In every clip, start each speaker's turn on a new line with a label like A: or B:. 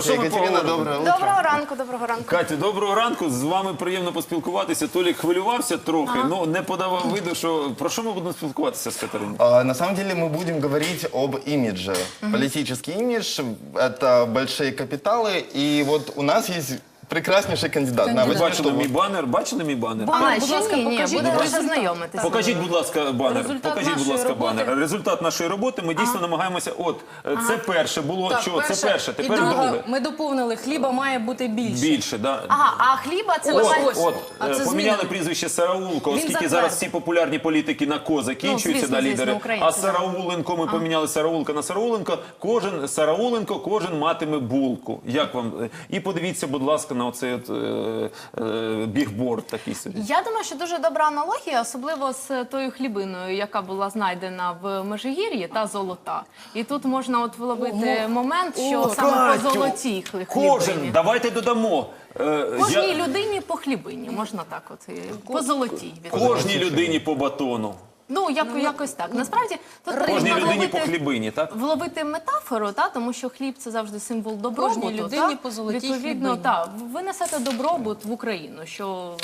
A: Що ми
B: Екатерина,
A: поговоримо?
B: доброе утро.
C: Доброго ранку, доброго ранку.
A: Катю, доброго ранку. З вами приємно поспілкуватися. Толік хвилювався трохи, ну не подавав виду, що про що ми будемо спілкуватися з Катериною?
B: А, На самом деле мы будем говорить об имидже. Политический имидж – это большие капиталы. И вот у нас есть прекраснейший кандидат. на
A: Ви бачили мій банер? Бачили мій банер?
C: А,
D: будь
C: ще
D: ласка,
C: ні, ні,
D: покажіть
C: будемо
D: результат.
C: вже знайомитися.
A: Покажіть, будь ласка, банер.
D: Результат
A: Покажіть, будь
D: нашої
A: ласка,
D: роботи.
A: банер. Результат нашої роботи. Ми дійсно намагаємося. От е, це перше було.
D: Так,
A: що це перше?
D: І
A: Тепер
D: друге,
A: друге.
D: ми доповнили, хліба має бути більше.
A: Більше, да.
C: Ага, а хліба це
D: Ось,
C: буває-
D: ось.
A: От
D: А
A: е,
D: це
A: поміняли
D: змінено.
A: прізвище Сараулко,
D: Він
A: оскільки
D: затвердив.
A: зараз всі популярні політики на ко закінчуються
C: Ну, звісно,
A: на
C: звісно,
A: лідери.
C: українці,
A: А
C: да.
A: Сарауленко ми поміняли Сарауленко на Сарауленко. Кожен Сарауленко, кожен матиме булку. Як вам? Е, І подивіться, будь ласка, на оцей от, е, е, бігборд такий собі.
C: Я думаю, що дуже добра аналогія, особливо з тою хлібиною, яка була знайдена в Межигір'ї та золота. І тут можна от вловити
D: О,
C: момент, що
D: о,
C: саме по
A: Катю,
C: золотій хлі-
A: Кожен, давайте додамо. Е,
C: Кожній
A: я-
C: людині по хлібині, можна так от, по золотій. від-
A: Кожній людині по батону.
C: Ну, як, якось так. Насправді, тут
A: Кожній
C: потрібно
A: людині по
C: вловити-
A: хлібині, так?
C: вловити метафору, та тому що хліб це завжди символ добробуту.
D: Кожній людині
C: та?
D: по золотій
C: відповідно,
D: хлібині.
C: та ви несете добробут в Україну, що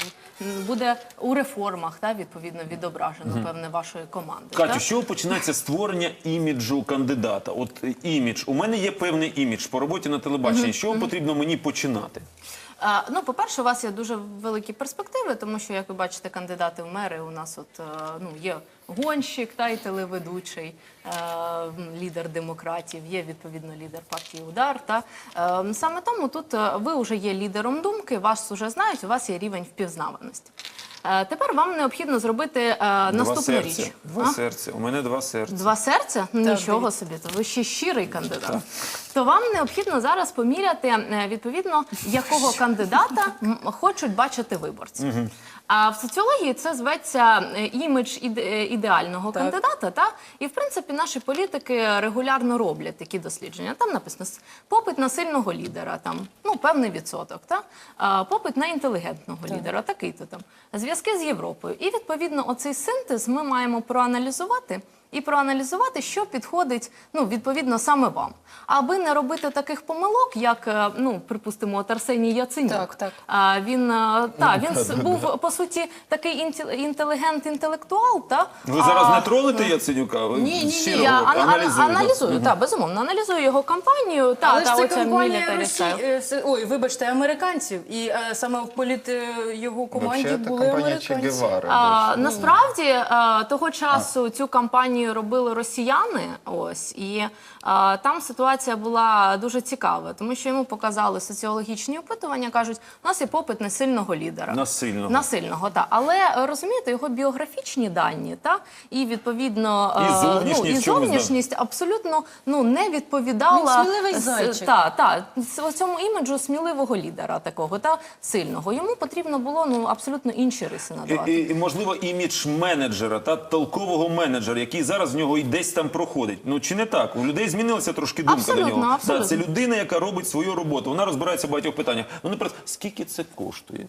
C: м, буде у реформах, та відповідно відображено певне вашої команди.
A: Катю, з чого починається створення іміджу кандидата? От е, імідж. У мене є певний імідж по роботі на телебаченні. З чого потрібно мені починати?
C: Ну, по-перше, у вас є дуже великі перспективи, тому що, як ви бачите, кандидати в мери у нас от е, ну є гонщик та й телеведучий, е, лідер демократів, є відповідно лідер партії Удар. Та е, саме тому тут ви вже є лідером думки, вас вже знають, у вас є рівень впізнаваності. Е, тепер вам необхідно зробити е,
A: Два
C: наступну
A: серця.
C: річ.
A: Два
C: А?
A: серця. У мене два серця.
C: Два серця?
D: Так,
C: Нічого собі, то ви ще щирий кандидат. То вам необхідно зараз поміряти е, відповідно, якого кандидата хочуть бачити виборці. А в соціології це зветься імідж іде- ідеального
D: Так.
C: кандидата. Та? І в принципі наші політики регулярно роблять такі дослідження. Там написано попит на сильного лідера, там ну певний відсоток, та? а, попит на інтелігентного лідера, такий-то там зв'язки з Європою. І відповідно оцей синтез ми маємо проаналізувати. І проаналізувати, що підходить ну відповідно саме вам, аби не робити таких помилок, як е, ну припустимо, от Арсеній Яценюк.
D: Так, так.
C: А він е, та він був по суті такий інтелігент, інтелектуал. Та
A: Ви зараз
C: А,
A: не тролите Яценюка? Ви
D: Ні, ні, ні,
C: я ан- ан-
A: аналізуєте?
C: аналізую, так, безумовно, аналізую його кампанію. Та,
D: Але
C: та,
D: ж це компанія Росії, е, ой, вибачте, американців. І е, саме в політ його команді
B: Вообще,
D: були американці.
C: А, насправді а, того часу цю кампанію робили росіяни. Ось і а, там ситуація була дуже цікава, тому що йому показали соціологічні опитування. кажуть, у нас є попит на сильного лідера.
A: На сильного.
C: На сильного, так. Але е, розумієте, його біографічні дані, та і відповідно
A: І
C: е,
A: зовнішність
C: ну, і зовнішність абсолютно ну не відповідала
D: Він сміливий зайчик.
C: Та, та, цьому іміджу сміливого лідера такого та сильного. Йому потрібно було ну абсолютно інші риси
A: І,
C: надавати.
A: і, і, можливо, імідж менеджера та толкового менеджера, який зараз в нього і десь там проходить. Ну чи не так? У людей змінилася трошки думка
C: Абсолютно,
A: до нього.
C: абсолютно.
A: Да, це людина, яка робить свою роботу. Вона розбирається в багатьох питаннях. Ну, наприклад, скільки це коштує?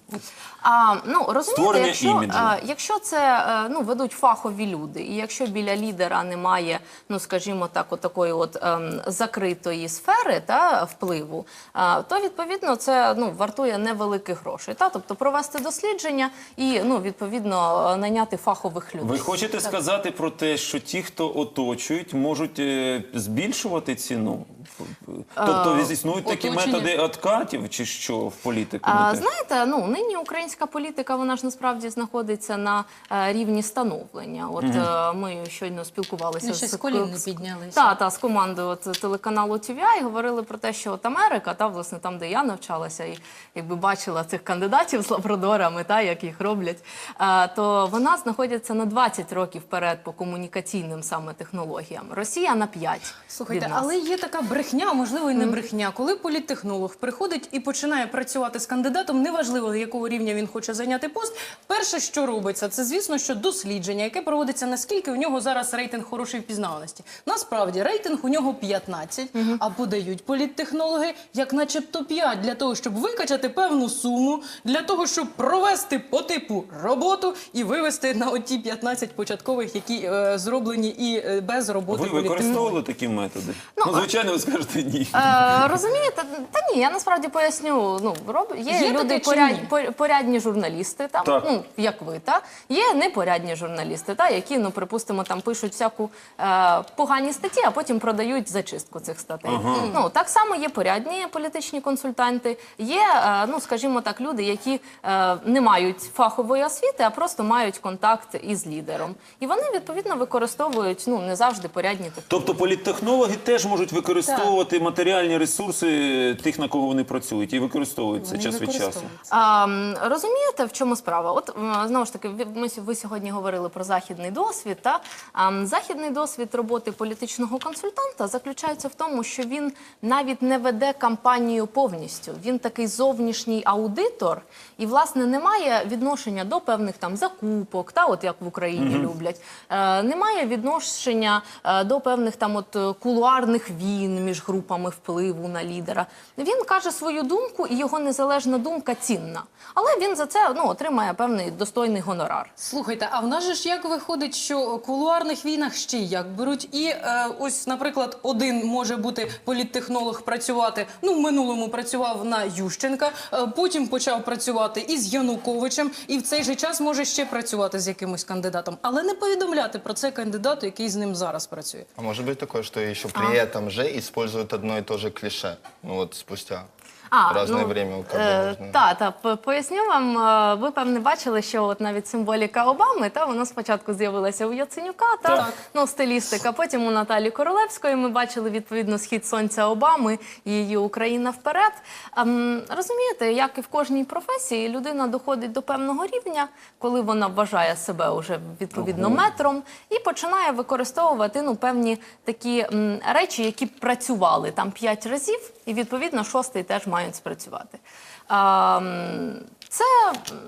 C: А, ну розумієте, якщо, а, якщо це е, ну ведуть фахові люди, і якщо біля лідера немає, ну скажімо так, от такої от ем, закритої сфери та впливу, а, то відповідно це ну вартує невеликих грошей. Та тобто провести дослідження і ну відповідно е, найняти фахових людей.
A: Ви хочете сказати про те, що ті, хто оточують, можуть е, збільшувати ціну? Тобто існують такі
D: оточення.
A: методи откатів, чи що в політику?
C: А, знаєте, ну нині українська політика вона ж насправді знаходиться на е, рівні становлення. От е, ми щойно спілкувалися
D: Ну, з
C: з
D: піднялися.
C: Та, та з командою от, телеканалу TVI і говорили про те, що от Америка, та власне там, де я навчалася, і якби бачила цих кандидатів з лабрадорами, та як їх роблять, то вона знаходиться на 20 років вперед по комунікаційним саме технологіям. Росія на 5.
D: Слухайте,
C: від нас.
D: але є така брехня, можливо і не брехня. Коли політтехнолог приходить і починає працювати з кандидатом, неважливо якого рівня він хоче зайняти пост. Перше, що робиться, це звісно, що дослідження, яке проводиться наскільки у нього зараз рейтинг хорошої впізнаваності. Насправді рейтинг у нього 15, а подають політтехнологи як, начебто, 5 для того, щоб викачати певну суму, для того, щоб провести по типу роботу і вивести на оті 15 початкових, які е. Зроблені і е, без роботи
A: Ви використовували такі методи?
C: Ну,
A: Ну, звичайно, ви скажете ні.
C: Е, розумієте, та ні, я насправді поясню. Ну роб є,
D: Є
C: люди поряд, порядні журналісти, там
A: Так.
C: ну як ви, та є непорядні журналісти, та які ну припустимо там пишуть всяку е, погані статті, а потім продають зачистку цих статей. Ну так само є порядні політичні консультанти. Є, е, ну скажімо так, люди, які е, не мають фахової освіти, а просто мають контакт із лідером, і вони відповідно використовують ну не завжди порядні техніки.
A: Тобто політтехнологи теж можуть використовувати матеріальні ресурси тих, на кого вони працюють, і використовують це
D: Вони
A: час від часу.
D: використовують.
C: А, м, розумієте, в чому справа? От м, знову ж таки, ви- ми ви сьогодні говорили про західний досвід. Та а, м, західний досвід роботи політичного консультанта заключається в тому, що він навіть не веде кампанію повністю. Він такий зовнішній аудитор, і власне не має відношення до певних там закупок, та от як в Україні люблять. Е, немає відношення е, до певних там от е, кулуарних війн між групами впливу на лідера. Він каже свою думку, і його незалежна думка цінна. Але він за це ну отримає певний достойний гонорар.
D: Слухайте, а в нас же ж як виходить, що кулуарних війнах ще як беруть, і е, ось, наприклад, один може бути політтехнолог працювати. Ну, в минулому працював на Ющенка, е, потім почав працювати із Януковичем, і в цей же час може ще працювати з якимось кандидатом, але не повідомляти про це кандидату, який з ним зараз працює.
B: А может быть такое, что еще при этом же используют одно и то же клише? Ну вот спустя разное время у кого
C: е, та, та, поясню вам, е, ви певне бачили, що от навіть символіка Обами, та вона спочатку з'явилася у Яценюка, та
A: Так.
C: ну стилістика. Потім у Наталі Королевської ми бачили відповідно схід сонця Обами і її Україна вперед. Ем, розумієте, як і в кожній професії, людина доходить до певного рівня, коли вона вважає себе уже відповідно метром, і починає використовувати ну певні такі м, речі, які працювали там п'ять разів, і відповідно шостий теж мають спрацювати. Це,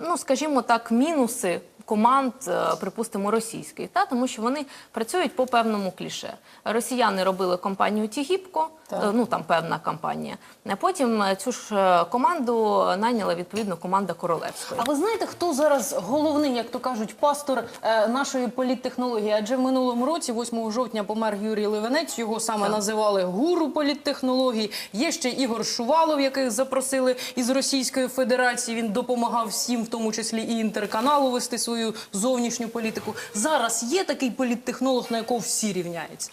C: ну скажімо так, мінуси. Команд, е, припустимо, російських, та тому що вони працюють по певному кліше. Росіяни робили компанію Тігіпко, е, ну там певна компанія. А потім е, цю ж е, команду найняла відповідно команда Королевської.
D: А ви знаєте, хто зараз головний, як то кажуть, пастор е, нашої політтехнології? Адже в минулому році, 8 жовтня, помер Юрій Ливенець. Його саме називали гуру політтехнологій. Є ще Ігор Шувалов, яких запросили із Російської Федерації. Він допомагав всім, в тому числі і інтерканалу, вести свою зовнішню політику. Зараз є такий політтехнолог, на якого всі рівняються.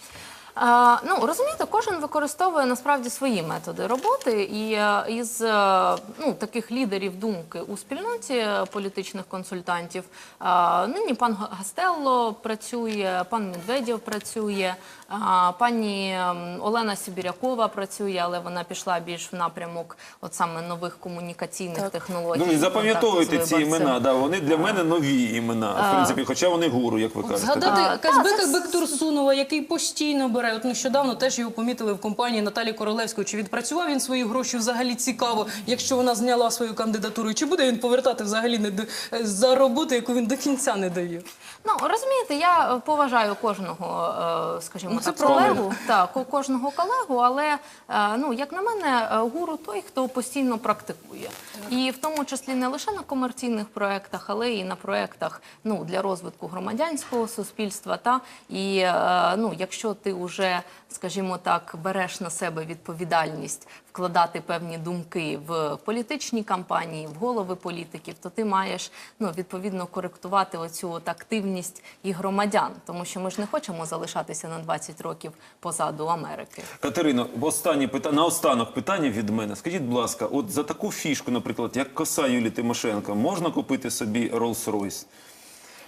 C: Е, ну розумієте, кожен використовує насправді свої методи роботи, і е, із е, ну таких лідерів думки у спільноті політичних консультантів нині пан Гастелло працює, пан Медведєв працює, пані ем, Олена Сібірякова працює, але вона пішла більш в напрямок от саме нових комунікаційних технологій.
A: Ну і запам'ятовуйте ці імена. Да, вони для мене нові імена. В принципі, хоча вони гуру, як ви кажете.
D: Згадати Казбека Бектурсунова, який постійно бере. От нещодавно теж його помітили в компанії Наталі Королевської. Чи відпрацював він свої гроші? Взагалі цікаво, якщо вона зняла свою кандидатуру. І Чи буде він повертати взагалі не до за роботу, яку він до кінця не довів?
C: Ну розумієте, я поважаю кожного, е, скажімо
D: Ну,
C: так, колегу, так, кожного колегу, але е, ну як на мене, гуру той, хто постійно практикує, і в тому числі не лише на комерційних проектах, але і на проектах ну для розвитку громадянського суспільства. Та і е, ну, якщо ти вже, скажімо так, береш на себе відповідальність вкладати певні думки в політичні кампанії, в голови політиків, то ти маєш ну відповідно коректувати оцю от активність і громадян, тому що ми ж не хочемо залишатися на 20 років позаду Америки.
A: Катерино, останнє питання наостанок питання від мене. Скажіть, будь ласка, от за таку фішку, наприклад, як коса Юлії Тимошенко, можна купити собі Rolls-Royce?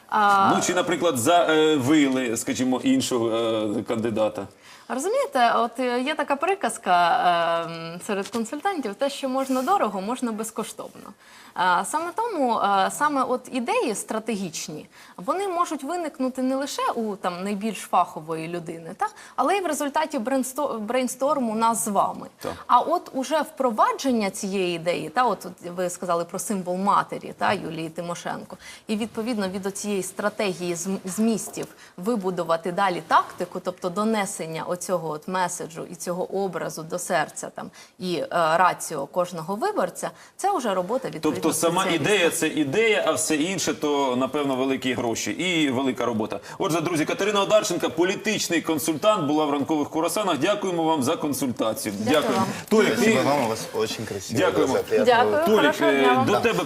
C: А,
A: Ну чи, наприклад, за е, вили, скажімо, іншого е, кандидата?
C: Розумієте, от е, є така приказка е, серед консультантів: те, що можна дорого, можна безкоштовно. Е, саме тому, е, саме от ідеї стратегічні, вони можуть виникнути не лише у там найбільш фахової людини, та але й в результаті брейнсторму нас з вами.
A: Так.
C: А от уже впровадження цієї ідеї, та от, ви сказали про символ матері, та Юлії Тимошенко, і відповідно від цієї стратегії зм- змістів вибудувати далі тактику, тобто донесення оцього от меседжу і цього образу до серця там і е, раціо кожного виборця, це вже робота відповідно
A: Тобто сама ідея це ідея, а все інше то напевно великі гроші і велика робота. Отже, друзі, Катерина Одарченка, політичний консультант, була в ранкових курасанах. Дякуємо вам за консультацію.
C: Дякую вам.
A: Толік, ти
B: вам, у вас очень красивые
A: Дякуємо.
C: Дякую.
A: Толік,
C: Хорошого дня
A: е,
C: вам.
A: до тебе